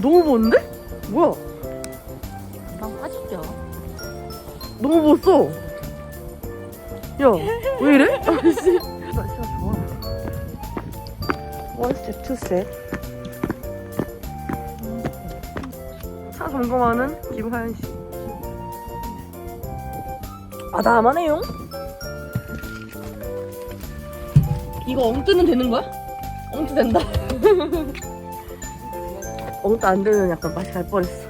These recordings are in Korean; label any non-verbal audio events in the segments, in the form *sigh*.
너무 먼데? 뭐야? 금방 빠지죠. 너무 멋있어. 야, 왜 이래? 아씨. 날씨가 좋아. 원 스텝, 투 스텝. 차 점검하는 김하연 씨. 아, 나만 해요? 이거 엉뜨는 되는 거야? 엉뜨 된다. *laughs* 엉뜨 안 되면 약간 맛이 갈 뻔했어.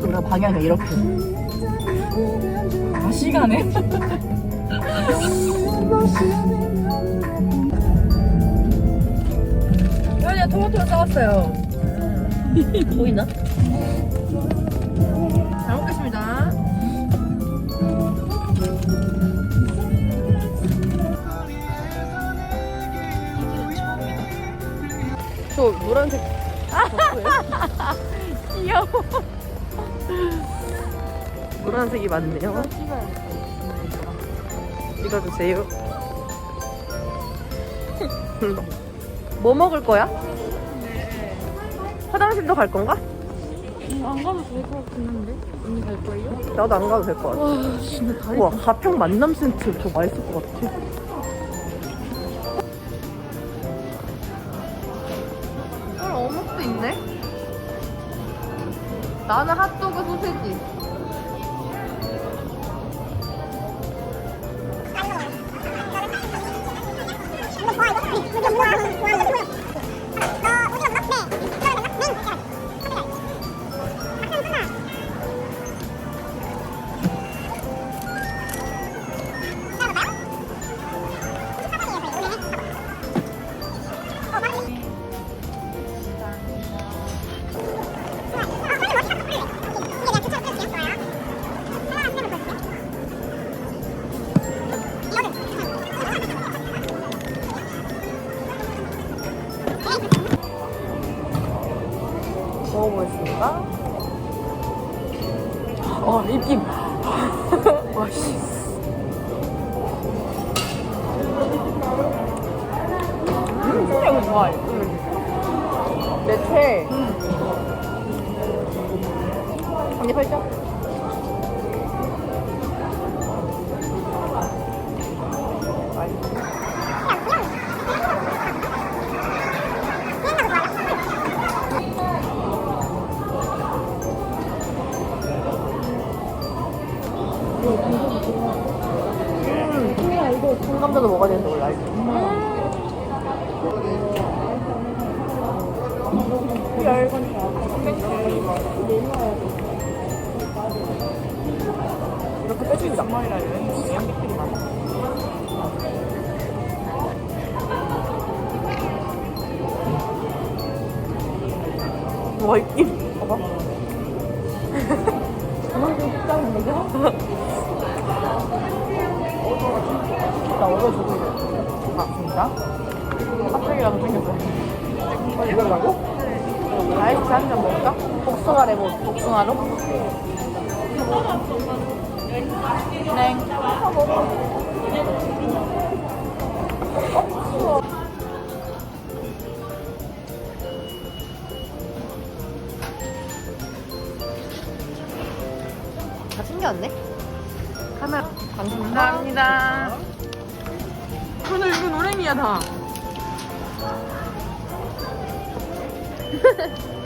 우리가 방향이 이렇게. 아, 시간에? 현이야 토마토 싸왔어요. *laughs* 보이나? 잘 먹겠습니다. 저 노란색 *laughs* 귀여워. 노란색이 맞네요. 찍어주세요. *laughs* 뭐 먹을 거야? 화장실도 갈 건가? 안 가도 될 것 같긴 한데. 언니 갈 거예요? 나도 안 가도 될 것 같아. 와, 진짜 다 우와, 가평 만남 센트 저 맛있을 것 같아. 헐, 어묵도 있네? 나는 핫도그 어, 입김. *laughs* 와, 씨. 음, 진짜 이거 좋아해. 내 최. 언니 살짝. 통감자도 먹어야 되는데 원래 알지? 이렇게 빼줍니다. 정말이라 양식들이 많아. 와, 입. 봐 나 얼굴 주고 있어. 아, 진짜? 핫팩이라도 생겼어. 빨리 이걸라고? 아이스 한 잔 먹을까? 복숭아 레몬, 복숭아로? 네. 다 챙겨왔네? 카메라 감사합니다. 오늘 이거 노랭이야 다. *laughs*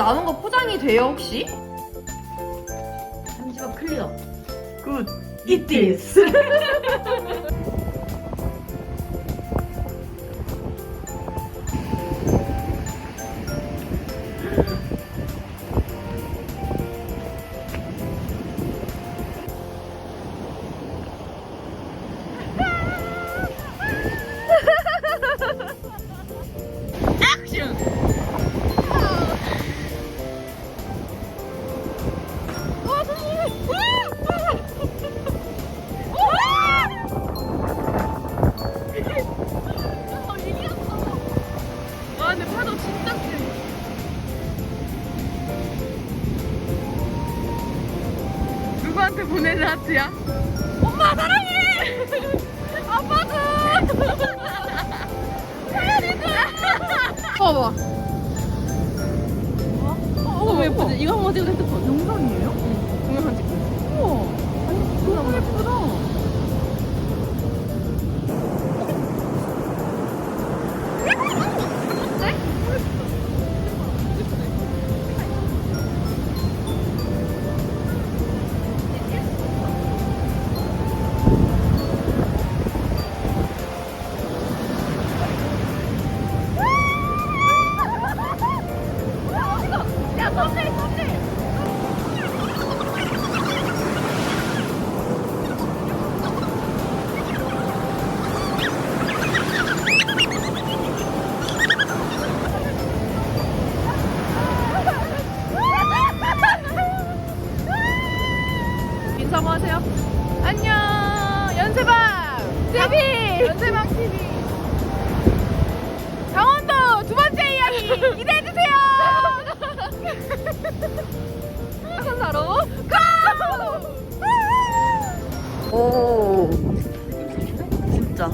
남은 거 포장이 돼요 혹시? 삼지가 클리어. 굿. Eat this. 엄마 사랑해! 아빠도! 사연이도! 봐봐. 어, 어, 예쁘지? 이거 한번 찍은 핸드폰. 영상이에요? 응, 동영상 찍고. 우와. 아니, 너무 예쁘다. 오. 진짜.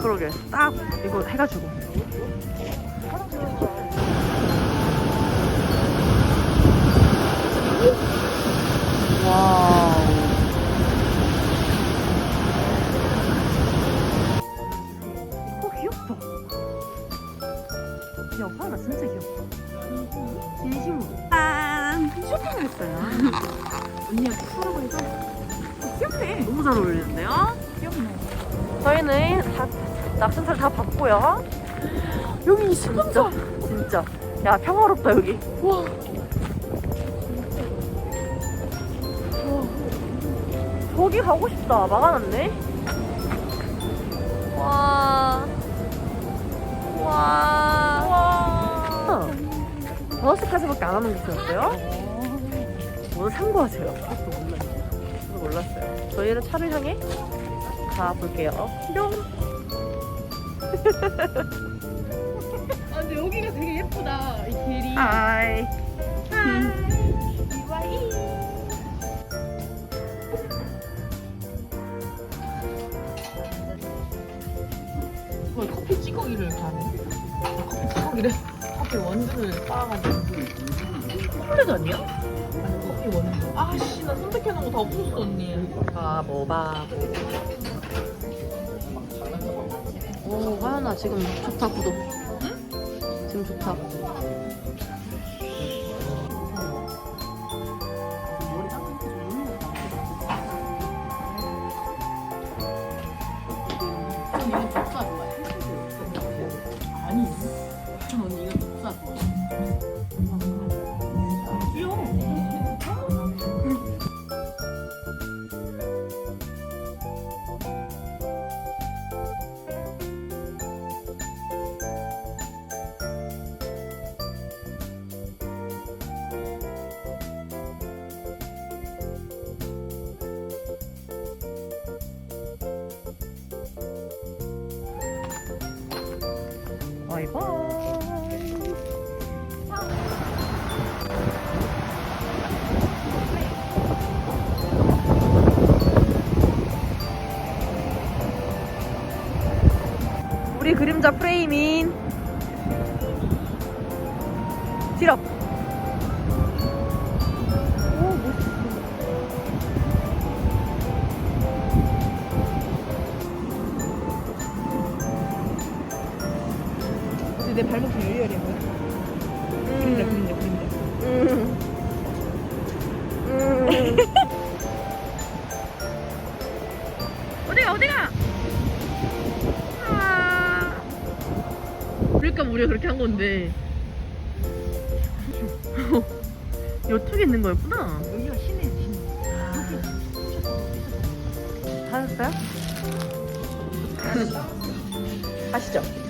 그러게. 딱 이거 해가지고. 와우. 어, 귀엽다. 야, 화나 진짜 귀엽다. 진심으로. 짠! 쇼핑했어요. 언니가 푸라고 해서 귀엽네. 너무 잘 어울리는데요? 귀엽네. 저희는 다, 낙천차를 다 봤고요. 여기 진짜, 진짜. 야, 평화롭다, 여기. 와. 저기 가고 싶다. 막아놨네. 와. 와. 와. 다섯 시까지밖에 안 하는 곳이었어요? 오늘 참고하세요. 몰랐어요. 저희는 차를 향해 가볼게요. 뿅. *laughs* 아 근데 여기가 되게 예쁘다. 이 길이. 하이. 거의 커피 찌꺼기를 가네. 커피 찌꺼기를 커피 원두를 쌓아가지고. 초콜릿 아니야? 아니 커피 원두. 아씨 나 선택해놓은 거 다 없었어 언니. 바보 바보. 오 화연아 지금 좋다 구독. 응? 지금 좋다. 우리 그림자 프레임인 딜업. 내 발목 좀 열리열리해 보여. 그림자, 그림자, 그림자. 어디가, 어디가? 아. 그러니까 우리가 그렇게 한 건데. *laughs* 이쪽에 있는 거였구나. 여기가 시내 시내. 하셨어요? 가시죠. *laughs*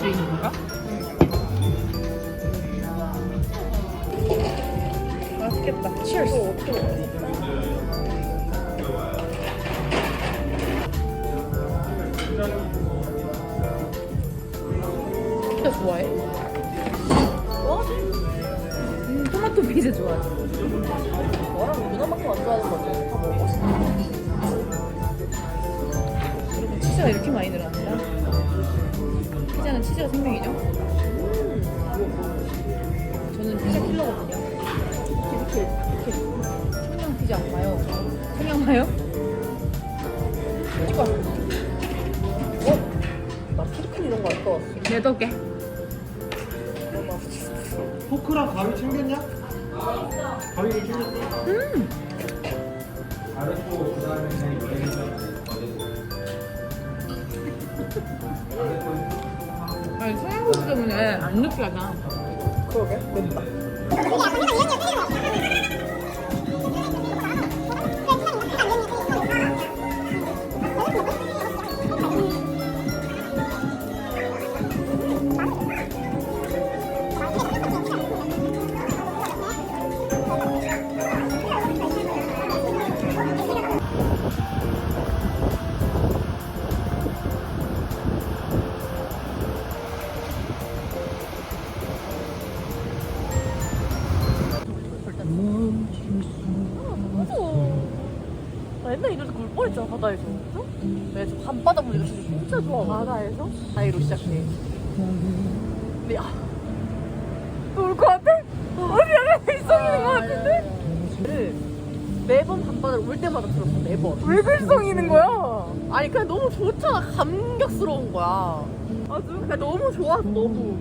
맥주인 건가? 맛있겠다. 치얼스. 피자 좋아해? 어? 음, 토마토 피자 좋아하지. 너랑 누나밖에 안 좋아하는 거지. 다 먹어. 그리고 치즈가 이렇게 많이 들어간다. 피자는 치즈가 생명이죠. 저는 피자 킬러거든요. 이렇게 이렇게 청양 피자 마요. 청양 마요? 찍어. 어? 나 피리핀 이런 거안 떠왔어. 여덟 개. 포크랑 가위 챙겼냐? 가위를 챙겼어? 음. 잘했고 그다음에 그냥 여행에서 아니 청양고추 때문에 안 느끼하잖아. 그러게 맵다. 바다에서? 다이로 시작해. 근데 야, 또울것 같아? 어디 약간 글썽이는 것 같은데? 네. 매번 밤바다를 올 때마다 들었어 매번. 왜 글썽이는 거야? 아니 그냥 너무 좋잖아 감격스러운 거야. 아주 그냥 너무 좋았어 너무.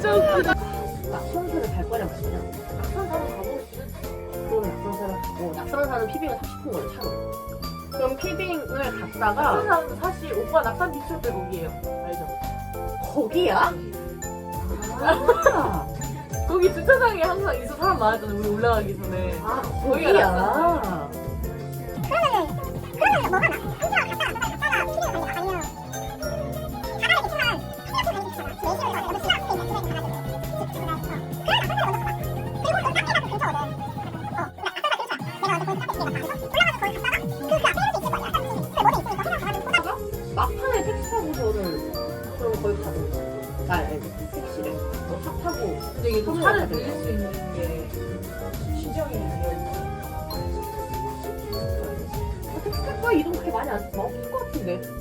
진짜 웃기다. 낙선사를 갈 거냐 마시냐? 낙선사를 가고 그러면 낙선사를 가고 낙선사는 피빙을 사고 싶은 거예요 차로. 그럼 피빙을 갔다가 사람 사실 오빠 낙산 비출 때 거기에요. 알죠? 거기야? 아, 거기 주차장에 항상 있어 사람 많았잖아요. 우리 올라가기 전에. 아 거기가 거기야. 막판에 택시 타고서는 그럼 거기 가는 거야. 아, 아니, 택시를. 뭐차 타고. 근데 이게 또 차를 늘릴 수 있는 게 시정이 되어 택시 탈 거야 이동 그렇게 많이 안, 없을 것 같은데.